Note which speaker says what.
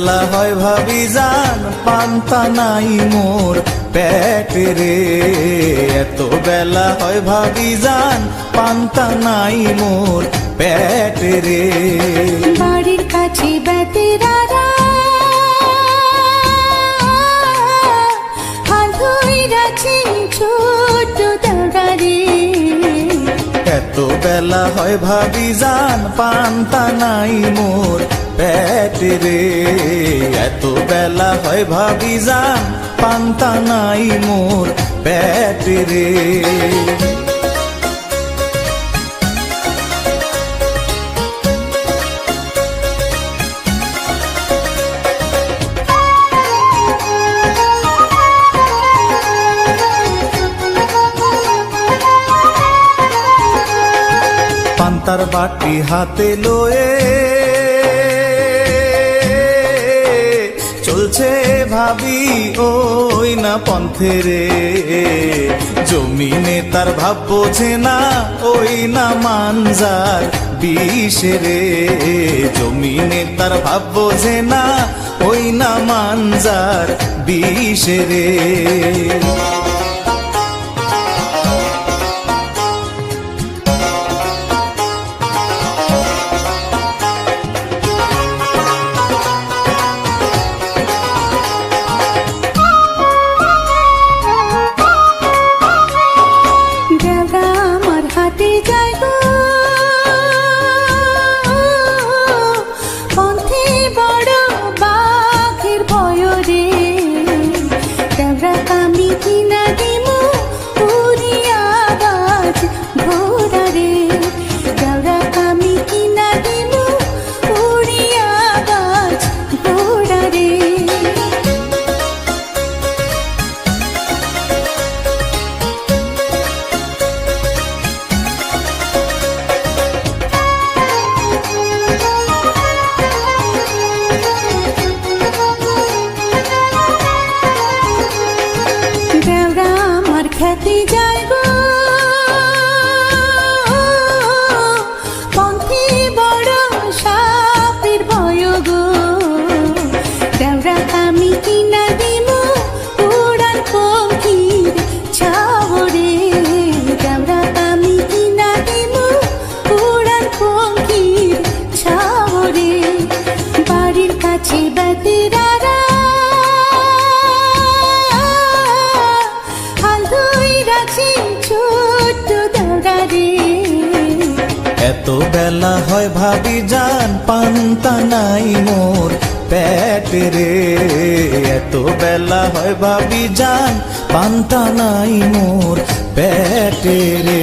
Speaker 1: বেলা হয় ভাবি, জান পান্তা নাই মোর পেটে রে। এত বেলা হয় ভাবি যান পান্তা নাই মোর পেটে রে। বেলা হয় ভাবি যান পান্তা নাই মোর পেটে এত বেলা হয় ভাবি যান পান্তা নাই মোর পেটে রে। পান্তার বাটি হাতে লয়ে চলছে ভাবি ওই না পন্থে রে। জমিনে তার ভাব বোঝে না, ওই না মানজার বিষে রে। জমিনে তার ভাব বোঝে না, ওই না মানজার বিষে রে।
Speaker 2: चंद्रकांती की नदी
Speaker 1: এত বেলা হয় ভাবি যান পান্তা নাই মোর পেট রে। এত বেলা হয় ভাবি যান পান্তা নাই মোর পেটে রে।